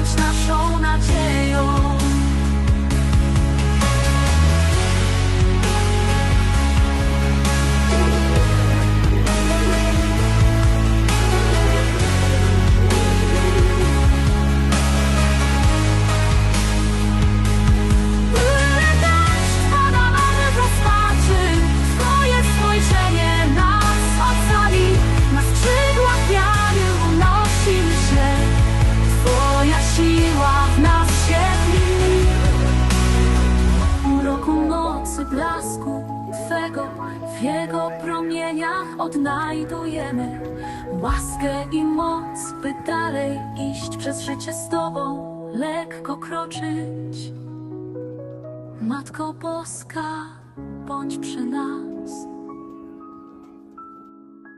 bądź naszą nadzieją. W Jego promieniach odnajdujemy łaskę i moc, by dalej iść przez życie z Tobą, lekko kroczyć. Matko Boska, bądź przy nas.